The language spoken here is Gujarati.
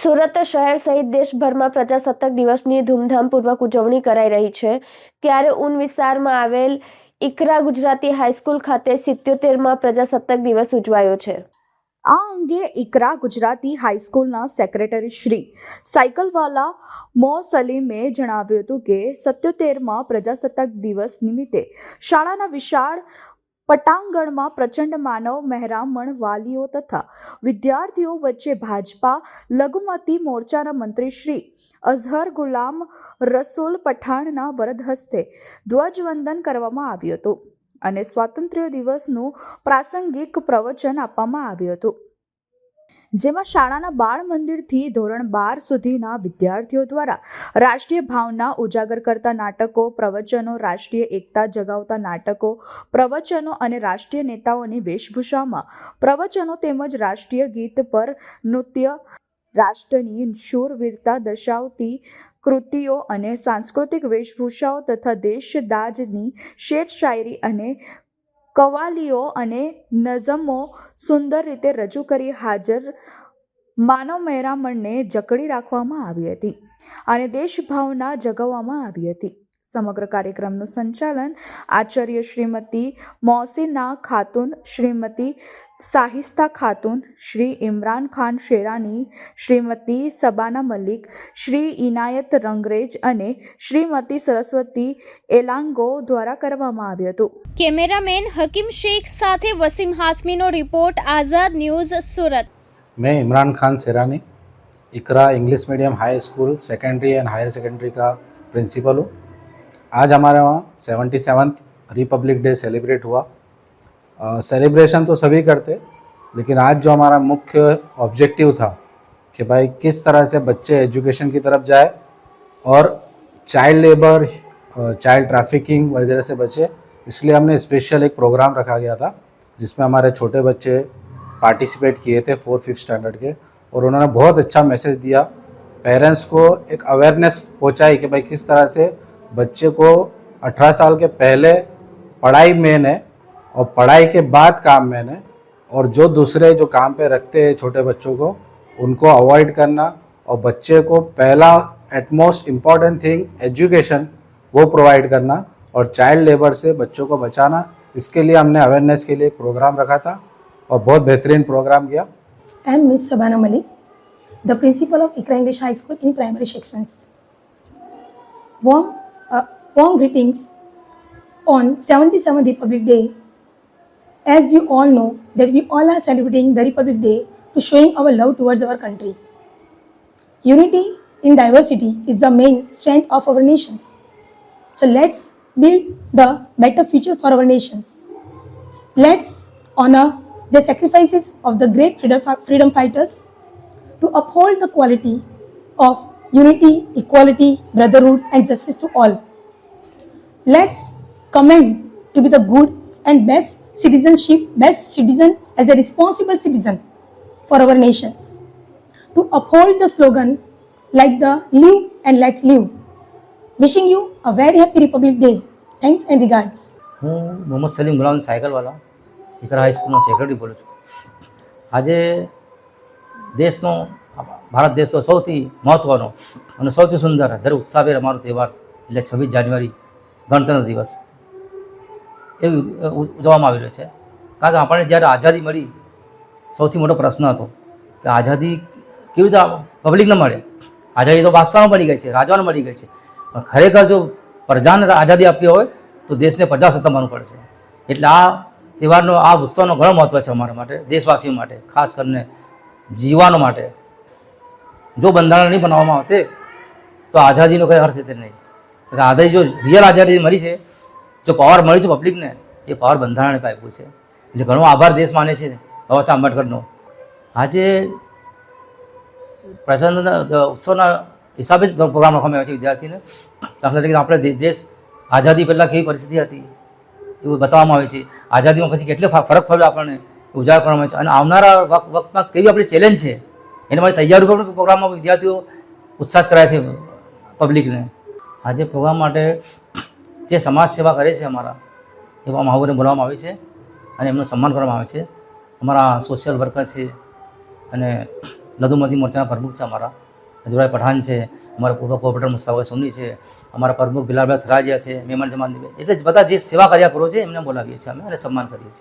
સુરત શહેર સહિત દેશભરમાં પ્રજાસત્તાક દિવસની ધૂમધામપૂર્વક ઉજવણી કરાઈ રહી છે. ત્યારે ઉન વિસ્તારમાં આવેલ ઇકરા ગુજરાતી હાઈસ્કૂલ ખાતે સિત્યોતેરમાં પ્રજાસત્તાક દિવસ ઉજવાયો છે. આ અંગે ઇકરા ગુજરાતી હાઈસ્કૂલના સેક્રેટરી શ્રી સાયકલવાલા મો સલીમે જણાવ્યું હતું કે, સત્યોતેરમાં પ્રજાસત્તાક દિવસ નિમિત્તે શાળાના વિશાળ પટાંગણમાં પ્રચંડ માનવ મહેરામણ વાલીઓ તથા વિદ્યાર્થીઓ વચ્ચે ભાજપા લઘુમતી મોરચાના મંત્રી શ્રી અઝહર ગુલામ રસુલ પઠાણના વરદ હસ્તે ધ્વજવંદન કરવામાં આવ્યું હતું અને સ્વાતંત્ર્ય દિવસનું પ્રાસંગિક પ્રવચન આપવામાં આવ્યું હતું. જેમાં શાળાના બાળ મંદિરથી ધોરણ બાર સુધીના વિદ્યાર્થીઓ દ્વારા રાષ્ટ્રીય ભાવના ઉજાગર કરતા નાટકો, પ્રવચનો, રાષ્ટ્રીય એકતા જગાવતા નાટકો, પ્રવચનો અને રાષ્ટ્રીય નેતાઓની વેશભૂષામાં પ્રવચનો તેમજ રાષ્ટ્રીય ગીત પર નૃત્ય, રાષ્ટ્રની શૂરવીરતા દર્શાવતી કૃતિઓ અને સાંસ્કૃતિક વેશભૂષાઓ તથા દેશદાજની શેર શાયરી અને કવાલીઓ અને નઝમો સુંદર રીતે રજૂ કરી હાજર માનવ મહેરામણને જકડી રાખવામાં આવી હતી અને દેશભાવના જગાવવામાં આવી હતી. સમગ્ર કાર્યક્રમનું સંચાલન આચાર્ય શ્રીમતી મોસીના ખાતુન શ્રીમતી સાહિસ્તા ખાતુન શ્રી ઇમરાન ખાન શેરાની શ્રીમતી સબાના મલિક શ્રી ઇનાયત રંગરેજ અને શ્રીમતી સરસ્વતી એલાંગો દ્વારા કરવામાં આવ્યું હતું કેમેરામેન હકીમ શેખ સાથે વસીમ હાસમીનો રિપોર્ટ આઝાદ न्यूज़ सूरत मैं Imran Khan Serani Iqra English medium high school secondary and higher secondary का प्रिंसिपल हूँ आज हमारे वहाँ seventy seventh republic day celebrate हुआ celebration तो सभी करते, लेकिन आज जो हमारा मुख्य ऑब्जेक्टिव था कि भाई किस तरह से बच्चे एजुकेशन की तरफ़ जाए और चाइल्ड लेबर चाइल्ड ट्रैफिकिंग वगैरह से बचे, इसलिए हमने स्पेशल एक प्रोग्राम रखा गया था, जिसमें हमारे छोटे बच्चे पार्टिसिपेट किए थे फोर्थ फिफ्थ स्टैंडर्ड के, और उन्होंने बहुत अच्छा मैसेज दिया। पेरेंट्स को एक अवेयरनेस पहुंचाई कि भाई किस तरह से बच्चे को 18 साल के पहले पढ़ाई मेन है और पढ़ाई के बाद काम मेन और जो दूसरे जो काम पे रखते हैं छोटे बच्चों को उनको अवॉइड करना और बच्चे को पहला एटमोस्ट इंपॉर्टेंट थिंग एजुकेशन वो प्रोवाइड करना और चाइल्ड लेबर से बच्चों को बचाना इसके लिए हमने अवेयरनेस के लिए एक प्रोग्राम रखा था और बहुत बेहतरीन प्रोग्राम किया I am Ms. Sabana Malik, the principal of Ikra English High School in primary sections. Warm, uh, warm greetings on 77th Republic. As we all know that we all are celebrating the Republic Day to showing our love towards our country. Unity in diversity is the main strength of our nations. So let's build the better future for our nations. Let's honor the sacrifices of the great freedom, freedom fighters to uphold the quality of unity, equality, brotherhood, and justice to all. Let's commend to be the good and best citizenship, best citizen as a responsible citizen for our nations. To uphold the slogan like the live and let live. Wishing you a very happy Republic Day. Thanks and regards. હું મોહમ્મદ સલીમ ગુલામ સાયકલવાલા એકરા હાઈસ્કૂલનો સેક્રેટરી બોલું છું આજે દેશનો ભારત દેશનો સૌથી મહત્ત્વનો અને સૌથી સુંદર દર ઉત્સાહભેર અમારો તહેવાર એટલે છવ્વીસ જાન્યુઆરી ગણતંત્ર દિવસ એવું ઉજવવામાં આવી રહ્યો છે. કારણ કે આપણને જ્યારે આઝાદી મળી, સૌથી મોટો પ્રશ્ન હતો કે આઝાદી કેવી રીતે પબ્લિકને મળે? આઝાદી તો બાદશાહનો મળી ગઈ છે રાજાને મળી ગઈ છે. પણ ખરેખર જો પ્રજાને આઝાદી આપી હોય, તો દેશને પ્રજાસત્તા માનવું પડશે. એટલે આ તહેવારનો, આ ઉત્સવનો ઘણો મહત્ત્વ છે અમારા માટે, દેશવાસીઓ માટે, ખાસ કરીને જીવાનો માટે. જો બંધારણ નહીં બનાવવામાં આવતે, તો આઝાદીનો કંઈ અર્થ તે નહીં. આઝાદી જો રિયલ આઝાદી મળી છે જો પાવર મળ્યું છે પબ્લિકને એ પાવર બંધારણે આપ્યો છે. એટલે ઘણો આભાર દેશ માને છે બાબા સાહેબ આંબેડકરનો. આજે પ્રજાતંત્ર ઉત્સવના હિસાબે જ પ્રોગ્રામ રાખવામાં આવ્યો છે વિદ્યાર્થીને. દાખલા તરીકે આપણે દેશ આઝાદી પહેલાં કેવી પરિસ્થિતિ હતી, એવું બતાવવામાં આવે છે. આઝાદીમાં પછી કેટલો ફરક પડ્યો આપણને, ઉજાગર કરવામાં આવે છે. અને આવનારા વખ- વખતમાં કેવી આપણી ચેલેન્જ છે, એના માટે તૈયારી પણ પ્રોગ્રામમાં વિદ્યાર્થીઓ ઉત્સાહ કરાય છે પબ્લિકને આજે પ્રોગ્રામ માટે જે સમાજ સેવા કરે છે અમારા, એવા મહાવરને બોલાવવામાં આવે છે અને એમનું સન્માન કરવામાં આવે છે. અમારા સોશિયલ વર્કર છે અને લઘુમતી મોરચાના પ્રમુખ છે અમારા હજુભાઈ પઠાણ છે, અમારા પૂર્વ કોર્પોરેટર મુસ્તાફા સોની છે, અમારા પ્રમુખ બિલાલભાઈ થરાજિયા છે, મહેમાન જમાન એટલે બધા જે સેવા કર્યા કરો છે એમને બોલાવીએ છીએ અમે અને સન્માન કરીએ છીએ.